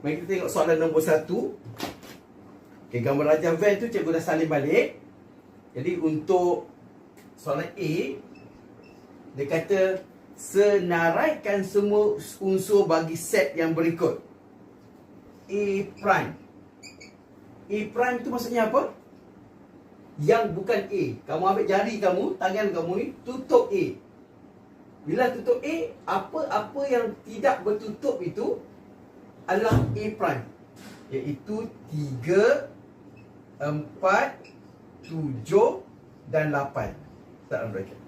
Mari kita tengok soalan nombor satu. Okey, gambar rajah van tu cikgu dah salin balik. Jadi untuk soalan A dia kata senaraikan semua unsur bagi set yang berikut. A prime. A prime tu maksudnya apa? Yang bukan A. Kamu ambil jari kamu, tangan kamu ni tutup A. Bila tutup A, apa-apa yang tidak bertutup itu adalah A prime. Iaitu 3, 4, 7 dan 8. Tak dalam bracket.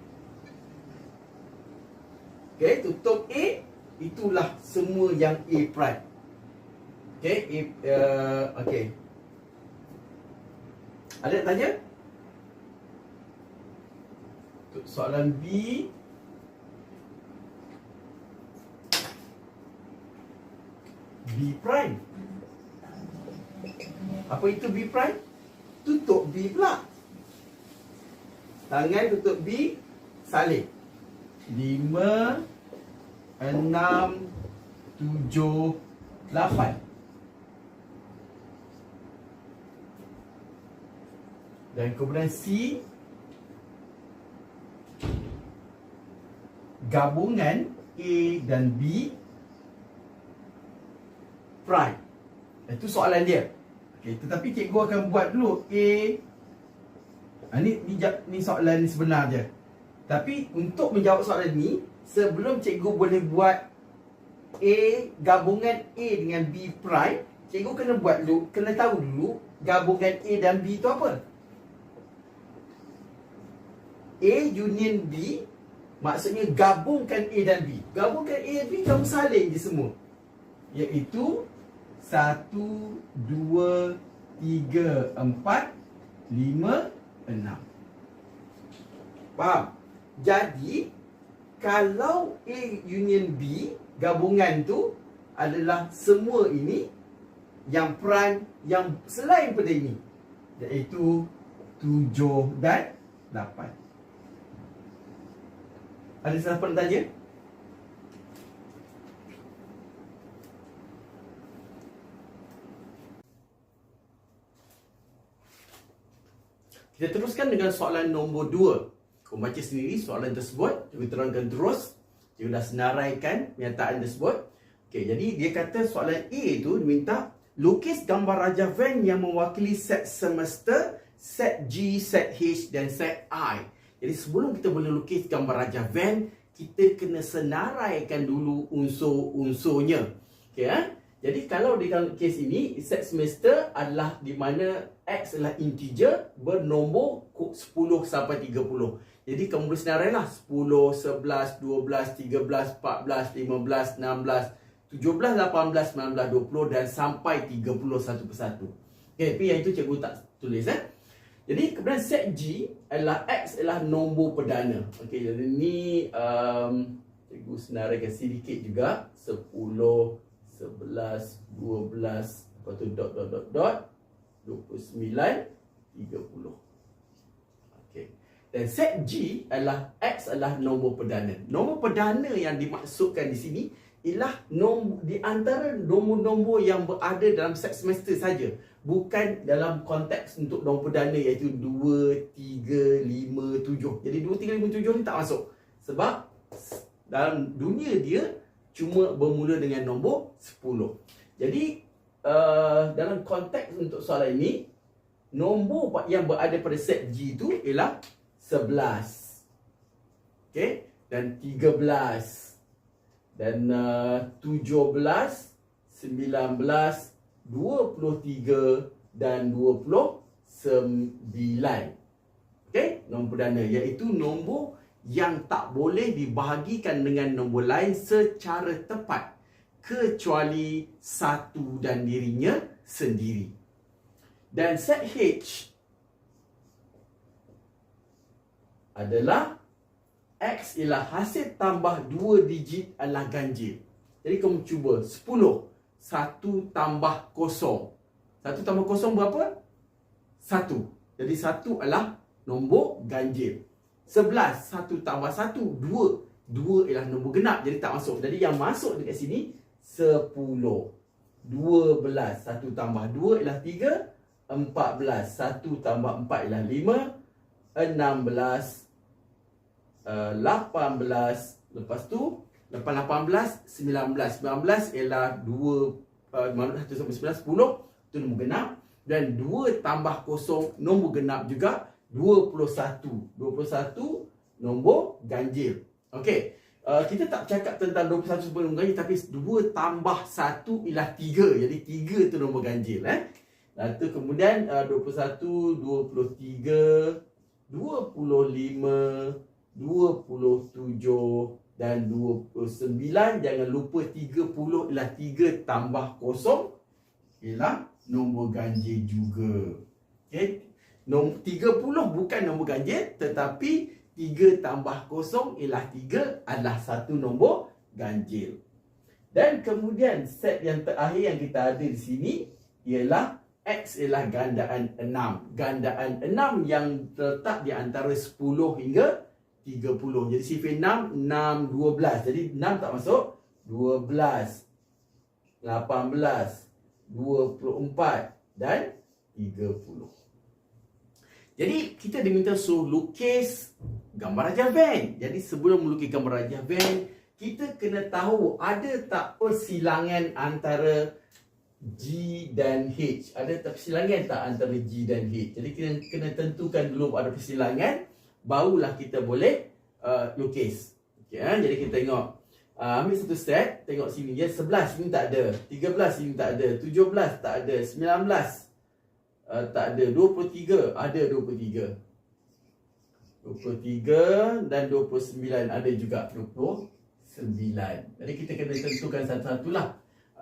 Okey, tutup A itulah semua yang A prime. Okey, A uh, okey. Ada tanya? Soalan B B prime. Apa itu B prime? Tutup B pula. Tangan tutup B, salib. Lima, enam, tujuh, lapan. Dan kemudian C, gabungan A dan B prime. Itu soalan dia. Okey, tetapi cikgu akan buat dulu A ha, ni, ni ni soalan sebenar je. Tapi untuk menjawab soalan ni, sebelum cikgu boleh buat A gabungan A dengan B prime, cikgu kena buat dulu, kena tahu dulu gabungan A dan B tu apa. A union B maksudnya gabungkan A dan B. Gabungkan A dan B kamu salin je semua. Iaitu satu, dua, tiga, empat, lima, enam. Faham? Jadi, kalau A union B, gabungan tu adalah semua ini yang prime yang selain pada ini. Iaitu tujuh dan lapan. Ada siapa nak tanya? Kita teruskan dengan soalan nombor 2. Kau baca sendiri soalan tersebut. Kita terangkan terus. Kita dah senaraikan pernyataan tersebut. Okey, jadi dia kata soalan A tu diminta lukis gambar Raja Van yang mewakili set semester, set G, set H dan set I. Jadi sebelum kita boleh lukis gambar Raja Van, kita kena senaraikan dulu unsur-unsurnya. Okey, eh? Jadi kalau di dalam kes ini set semester adalah di mana x adalah integer bernombor 10 sampai 30. Jadi kamu boleh senarailah 10, 11, 12, 13, 14, 15, 16, 17, 18, 19, 20 dan sampai 30 satu persatu. Okay, tapi yang itu cikgu tak tulis eh. Jadi kemudian set G adalah x adalah nombor perdana. Okey, jadi ni um, cikgu senaraikan sedikit juga 10 11, 12, lepas tu dot, dot, dot, dot, 29, 30. Okay. Dan set G adalah X adalah nombor perdana. Nombor perdana yang dimaksudkan di sini ialah nombor, di antara nombor-nombor yang berada dalam set semester saja. Bukan dalam konteks untuk nombor perdana iaitu 2, 3, 5, 7. Jadi 2, 3, 5, 7 ni tak masuk. Sebab dalam dunia dia, cuma bermula dengan nombor 10. Jadi uh, dalam konteks untuk soalan ini nombor yang berada pada set G itu ialah 11. Okey, dan 13 dan uh, 17, 19, 23 dan 29. Okey, nombor perdana iaitu nombor yang tak boleh dibahagikan dengan nombor lain secara tepat kecuali satu dan dirinya sendiri. Dan set H adalah X ialah hasil tambah dua digit adalah ganjil. Jadi kamu cuba 10. Satu tambah kosong. Satu tambah kosong berapa? Satu. Jadi satu adalah nombor ganjil. 11 1 tambah 1 2 2 ialah nombor genap jadi tak masuk jadi yang masuk dekat sini 10 12. 1 tambah 2 ialah 3. 14. 1 tambah 4 ialah 5. 16. Uh, 18. Lepas tu, lepas 18, 19. 19 ialah 2, uh, 1 sampai 9, 10. Itu nombor genap. Dan 2 tambah kosong, nombor genap juga 21. 21 nombor ganjil. Okey. Uh, kita tak cakap tentang 21 sebagai nombor ganjil tapi 2 tambah 1 ialah 3. Jadi 3 tu nombor ganjil eh. Tu kemudian uh, 21, 23, 25, 27 dan 29 jangan lupa 30 ialah 3 tambah kosong ialah nombor ganjil juga. Okey. Nombor 30 bukan nombor ganjil tetapi 3 tambah kosong ialah 3 adalah satu nombor ganjil. Dan kemudian set yang terakhir yang kita ada di sini ialah X ialah gandaan 6. Gandaan 6 yang terletak di antara 10 hingga 30. Jadi sifar 6, 6, 12. Jadi 6 tak masuk. 12, 18, 24 dan 30. Jadi kita diminta suruh lukis gambar Raja Van. Jadi sebelum melukis gambar Raja Van, kita kena tahu ada tak persilangan antara G dan H. Ada tak persilangan tak antara G dan H. Jadi kita kena tentukan dulu ada persilangan, barulah kita boleh uh, lukis. Okay, ha? Jadi kita tengok. Uh, ambil satu set, tengok sini. Ya, 11 sini tak ada. 13 sini tak ada. 17 tak ada. 19 uh, tak ada. 23 ada 23 23 dan 29 ada juga 29 jadi kita kena tentukan satu-satulah.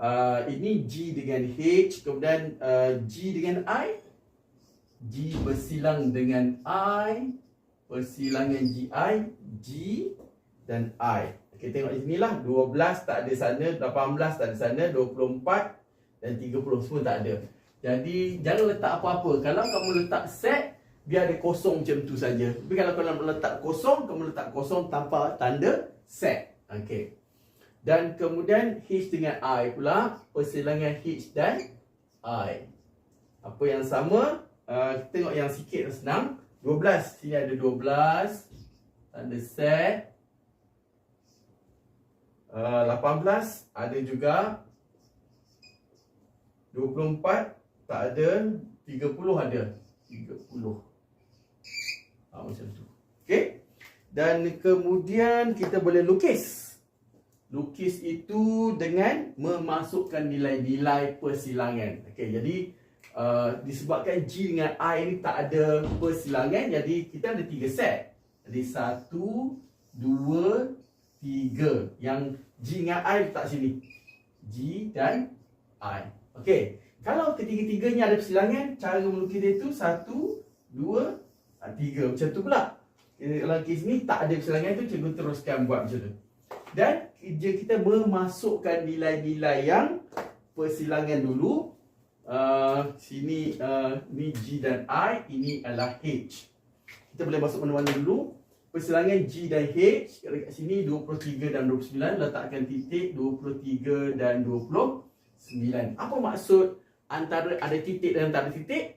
Uh, ini G dengan H. Kemudian uh, G dengan I. G bersilang dengan I. Persilangan GI G dan I. Kita tengok sini lah 12 tak ada sana 18 tak ada sana 24 dan 30 semua tak ada jadi jangan letak apa-apa. Kalau kamu letak set, biar ada kosong macam tu saja. Tapi kalau kamu letak kosong, kamu letak kosong tanpa tanda set. Okey. Dan kemudian H dengan I pula, persilangan H dan I. Apa yang sama? Uh, tengok yang sikit senang. 12. Sini ada 12. Tanda set. Uh, 18. Ada juga. 24. Tak ada 30 ada. 30 ha, Macam tu. Okay Dan kemudian kita boleh lukis. Lukis itu dengan memasukkan nilai-nilai persilangan. Okay jadi uh, Disebabkan G dengan I ni tak ada persilangan Jadi kita ada tiga set. Jadi satu Dua Tiga. Yang G dengan I letak sini. G dan I. Okay kalau ketiga-tiganya ada persilangan, cara melukis dia tu satu, dua, ah, tiga. Macam tu pula. Kalau kes ni tak ada persilangan tu, cikgu teruskan buat macam tu. Dan kerja kita memasukkan nilai-nilai yang persilangan dulu. Uh, sini uh, ni G dan I, ini adalah H. Kita boleh masuk mana-mana dulu. Persilangan G dan H, kat sini 23 dan 29, letakkan titik 23 dan 29. Apa maksud antara ada titik dan tak ada titik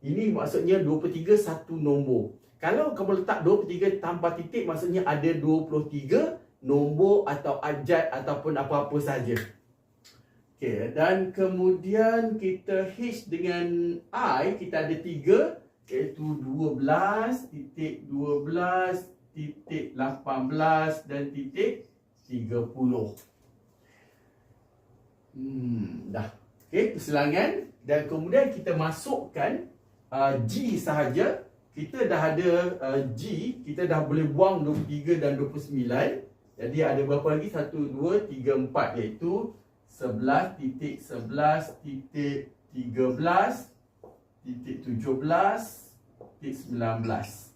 ini maksudnya 23 satu nombor. Kalau kamu letak 23 tanpa titik maksudnya ada 23 nombor atau abjad ataupun apa-apa saja. Okey dan kemudian kita H dengan I kita ada 3 iaitu 12 titik 12 titik 18 dan titik 30 hmm dah Okey, persilangan dan kemudian kita masukkan uh, G sahaja. Kita dah ada uh, G, kita dah boleh buang 23 dan 29. Jadi ada berapa lagi? 1 2 3 4 iaitu 11 titik 11 titik 13 titik 17 titik 19.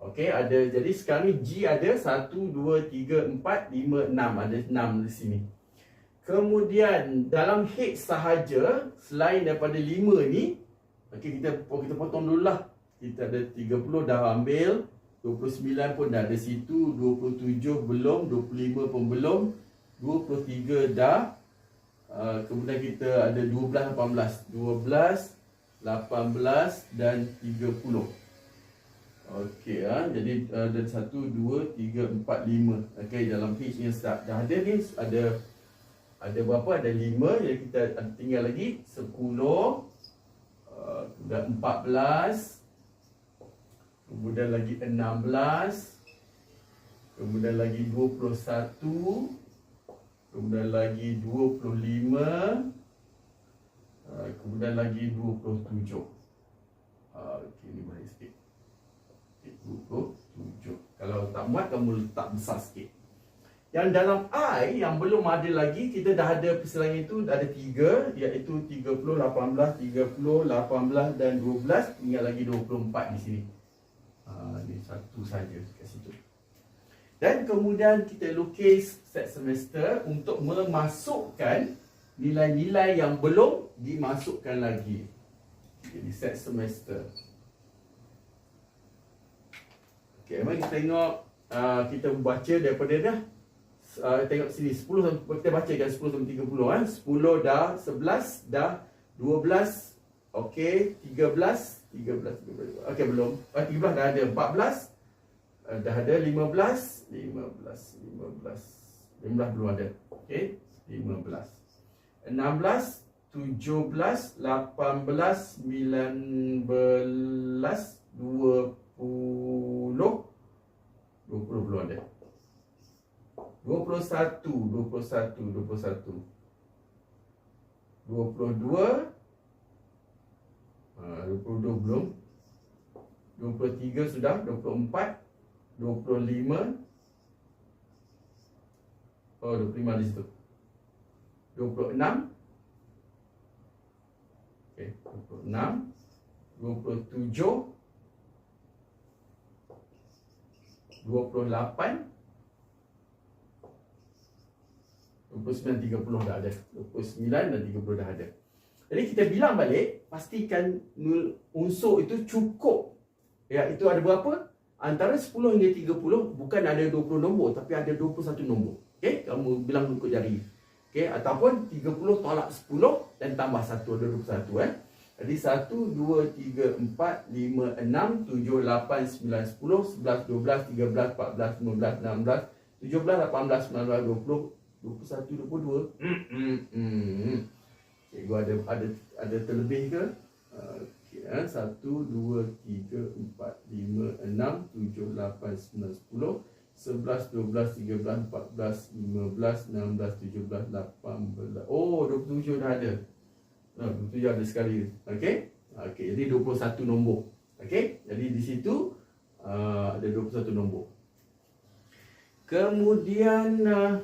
Okey, ada jadi sekarang ni G ada 1 2 3 4 5 6 ada 6 di sini. Kemudian dalam head sahaja selain daripada 5 ni okey kita kita potong dululah. Kita ada 30 dah ambil, 29 pun dah ada situ, 27 belum, 25 pun belum, 23 dah uh, kemudian kita ada 12 18 12 18 dan 30 Okey ha? jadi uh, ada 1 2 3 4 5 okey dalam page yang start dah ada ni ada ada berapa? Ada 5 jadi kita tinggal lagi. 10 uh, dan 14 kemudian lagi 16 kemudian lagi 21 kemudian lagi 25 Ah, kemudian lagi 27 uh, Okay, ni baik sikit. Okay, 27 Kalau tak muat, kamu letak besar sikit Yang dalam I, yang belum ada lagi Kita dah ada perselangan itu Ada 3, iaitu 30, 18 30, 18 dan 12 Tinggal lagi 24 di sini uh, Ini satu saja kat situ dan kemudian kita lukis set semester untuk memasukkan nilai-nilai yang belum dimasukkan lagi. Jadi set semester. Okey, mari kita tengok uh, kita baca daripada dah uh, tengok sini 10 kita baca kan 10 sampai 30 kan. 10 dah, 11 dah, 12 okey, 13 13 13. Okey belum. Uh, 13 dah ada, 14 uh, dah ada 15 15 15 15 belum ada. Okey, 15 16, 17, 18, 19, 20, 20 belum ada 21, 21, 21 22 uh, 22 belum 23 sudah 24 25 Oh 25 di situ 26 okay, 26 27 28 29 30 dah ada. 29 dan 30 dah ada. Jadi kita bilang balik pastikan unsur itu cukup. Ya itu ada berapa? Antara 10 hingga 30 bukan ada 20 nombor tapi ada 21 nombor. Okey kamu bilang ikut jari. Okey, ataupun 30 tolak 10 dan tambah 1 ada 21 eh. Jadi 1 2 3 4 5 6 7 8 9 10 11 12 13 14 15 16 17 18 19 20 21 22 hmm hmm Cikgu ada ada ada terlebih ke? Okey, eh? 1 2 3 4 5 6 7 8 9 10 11, 12, 13, 14, 15, 16, 17, 18 Oh, 27 dah ada. Oh, 27 ada sekali. Okey? Okey, jadi 21 nombor. Okey, jadi di situ uh, Ada 21 nombor. Kemudian uh,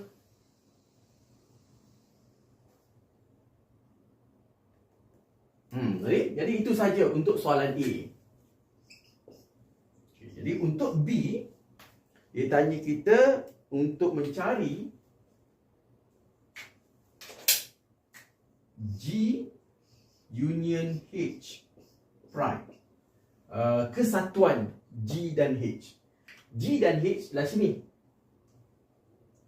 Jadi, jadi itu saja untuk soalan A. Okay, jadi untuk B, dia tanya kita untuk mencari G union H prime. Uh, kesatuan G dan H. G dan H lah sini.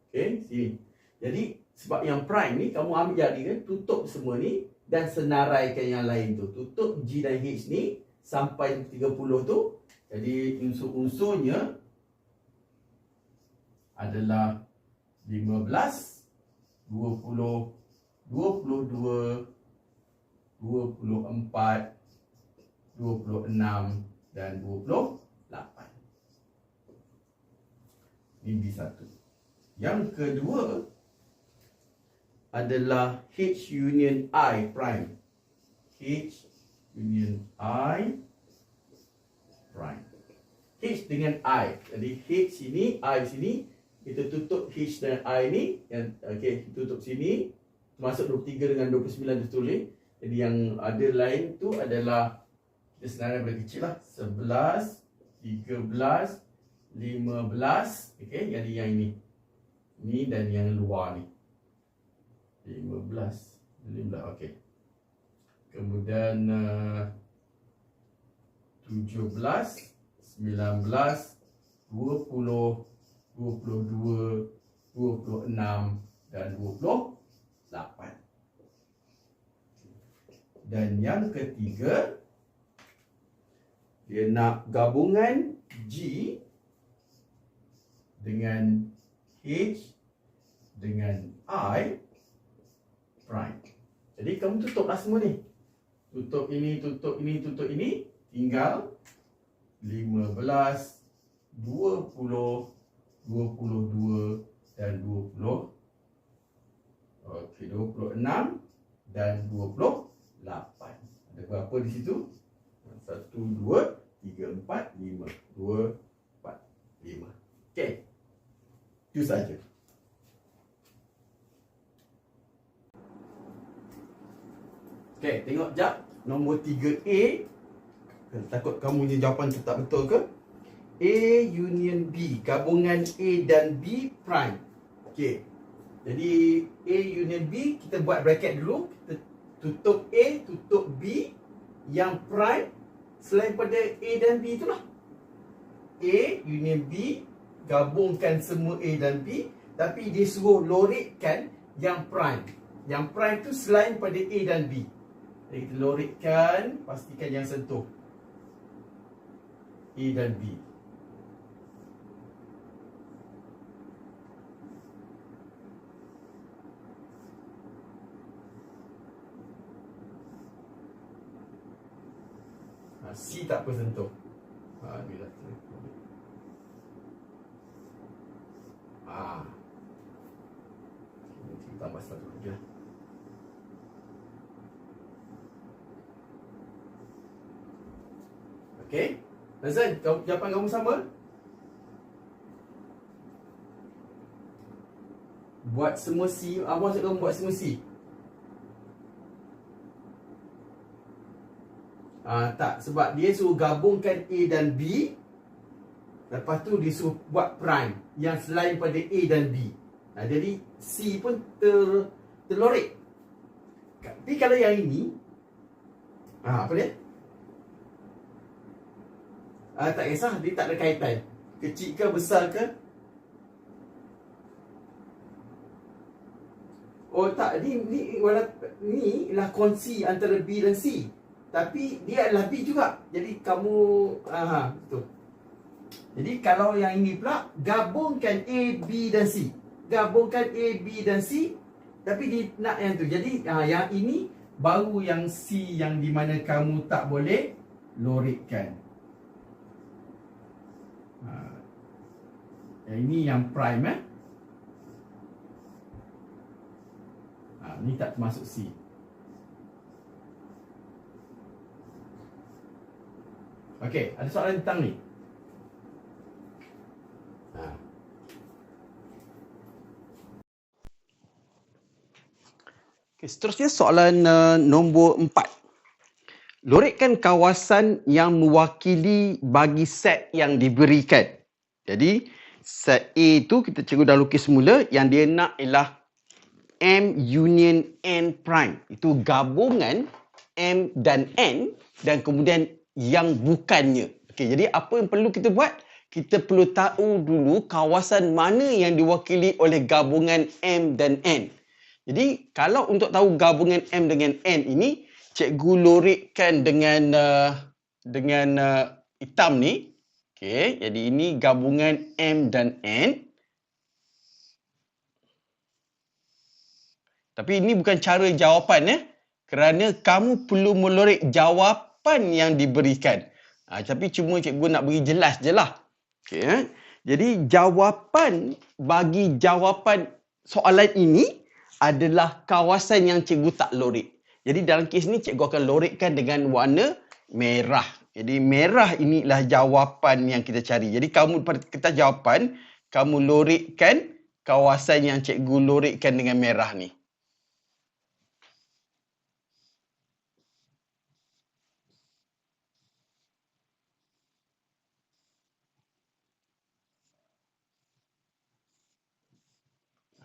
Okay, sini. Jadi sebab yang prime ni kamu ambil jari kan, tutup semua ni dan senaraikan yang lain tu. Tutup G dan H ni sampai 30 tu. Jadi unsur-unsurnya adalah 15 20 22 24 26 dan 28 ini B1 yang kedua adalah H union I prime. H union I prime. H dengan I. Jadi H sini I sini kita tutup H dan I ni yang okey tutup sini termasuk 23 dengan 29 tu tulis jadi yang ada lain tu adalah kita senarai pada kecil lah 11 13 15 okey jadi yang ini. Ni dan yang luar ni 15 15 okey kemudian uh, 17 19 20 22, 26 dan 28. Dan yang ketiga, dia nak gabungan G dengan H dengan I prime. Jadi kamu tutuplah semua ni. Tutup ini, tutup ini, tutup ini. Tinggal 15, 20, 22 dan 20. Okey, 26 dan 28. Ada berapa di situ? 1, 2, 3, 4, 5. 2, 4, 5. Okey. Itu saja. Okey, tengok jap. Nombor 3A. Takut kamu punya jawapan tu tak betul ke? A union B. Gabungan A dan B prime. Okey. Jadi A union B kita buat bracket dulu. Kita tutup A, tutup B. Yang prime selain pada A dan B itulah. A union B gabungkan semua A dan B tapi dia suruh loritkan yang prime. Yang prime tu selain pada A dan B. Jadi kita loritkan, pastikan yang sentuh A dan B. Ha, C tak apa sentuh. Ha, ni lah. Ha. Kita tambah satu lagi lah. Okey. Nazan, jawapan kamu sama? Buat semua C. Abang cakap kamu buat semua C. Ah, tak, sebab dia suruh gabungkan A dan B. Lepas tu dia suruh buat prime yang selain pada A dan B. Nah, jadi C pun ter terlorik. Tapi kalau yang ini, ah, apa dia? Ah, tak kisah, dia tak ada kaitan. Kecil ke besar ke? Oh tak, ni ni wala ni lah kongsi antara B dan C. Tapi dia adalah B juga. Jadi kamu aha betul. Jadi kalau yang ini pula gabungkan A, B dan C. Gabungkan A, B dan C tapi dia nak yang tu. Jadi ha, yang ini baru yang C yang di mana kamu tak boleh loritkan. Ha. Yang ini yang prime eh. Ha, ini tak termasuk C. Okey, ada soalan tentang ni. Ha. Okay, seterusnya soalan uh, nombor empat lorekkan kawasan yang mewakili bagi set yang diberikan. Jadi set A tu kita cikgu dah lukis semula yang dia nak ialah M union N prime. Itu gabungan M dan N dan kemudian yang bukannya. Okey, jadi apa yang perlu kita buat? Kita perlu tahu dulu kawasan mana yang diwakili oleh gabungan M dan N. Jadi, kalau untuk tahu gabungan M dengan N ini, cikgu loritkan dengan uh, dengan uh, hitam ni. Okey, jadi ini gabungan M dan N. Tapi ini bukan cara jawapan ya. Kerana kamu perlu melorik jawapan yang diberikan. Ha, tapi cuma cikgu nak bagi jelas je lah. Okay, ya. Jadi jawapan bagi jawapan soalan ini adalah kawasan yang cikgu tak lorik. Jadi dalam kes ni cikgu akan lorikkan dengan warna merah. Jadi merah inilah jawapan yang kita cari. Jadi kamu kita jawapan, kamu lorikkan kawasan yang cikgu lorikkan dengan merah ni.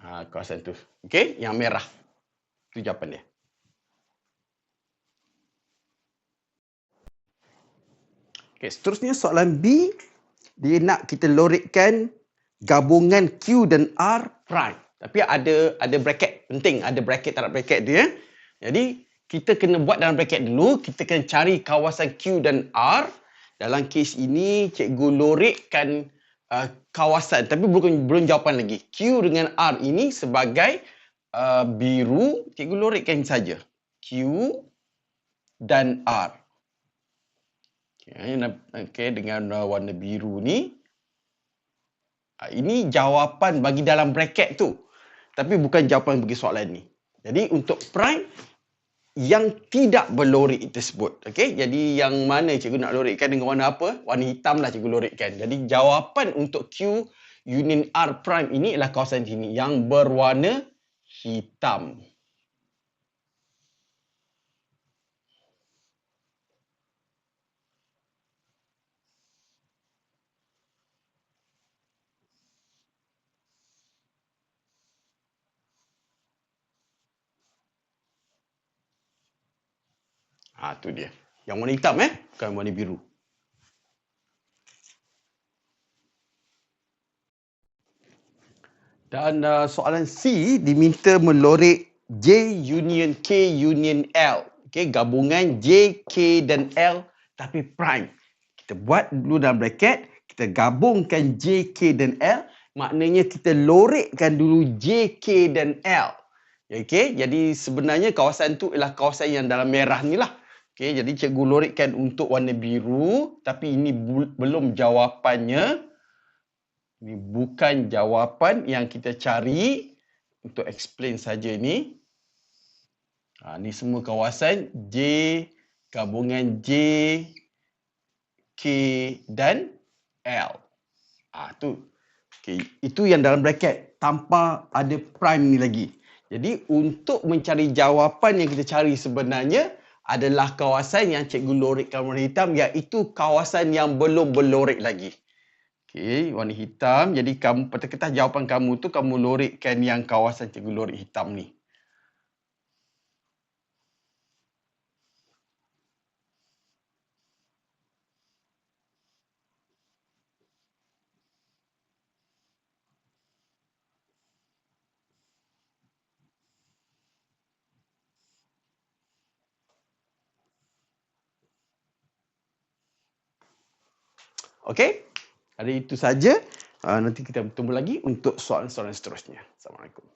Ha, kawasan tu. Okey, yang merah. Itu jawapan dia. Okay, seterusnya soalan B. Dia nak kita loritkan gabungan Q dan R prime. Tapi ada ada bracket. Penting ada bracket tak ada bracket dia. Jadi, kita kena buat dalam bracket dulu. Kita kena cari kawasan Q dan R. Dalam kes ini, cikgu lorikkan uh, kawasan. Tapi belum, belum jawapan lagi. Q dengan R ini sebagai uh, biru. Cikgu lorikkan saja. Q dan R. Okay, okay, dengan uh, warna biru ni. Uh, ini jawapan bagi dalam bracket tu. Tapi bukan jawapan bagi soalan ni. Jadi untuk prime yang tidak berlorik tersebut. Okey, jadi yang mana cikgu nak lorikkan dengan warna apa? Warna hitam lah cikgu lorikkan. Jadi jawapan untuk Q union R prime ini adalah kawasan sini yang berwarna hitam. Ha, tu dia. Yang warna hitam eh, bukan warna biru. Dan uh, soalan C diminta melorek J union K union L. Okay, gabungan J, K dan L tapi prime. Kita buat dulu dalam bracket, kita gabungkan J, K dan L. Maknanya kita lorekkan dulu J, K dan L. Okay, jadi sebenarnya kawasan tu ialah kawasan yang dalam merah ni lah. Okey, jadi cikgu lorikkan untuk warna biru tapi ini belum jawapannya. Ini bukan jawapan yang kita cari untuk explain saja ini. Ha, ini semua kawasan J gabungan J K dan L. Ah ha, tu. Okey, itu yang dalam bracket tanpa ada prime ni lagi. Jadi untuk mencari jawapan yang kita cari sebenarnya adalah kawasan yang cikgu lorikkan warna hitam iaitu kawasan yang belum berlorik lagi. Okey, warna hitam. Jadi kamu pada kertas jawapan kamu tu kamu lorikkan yang kawasan cikgu lorik hitam ni. Okey? Hari itu saja. Uh, nanti kita bertemu lagi untuk soalan-soalan seterusnya. Assalamualaikum.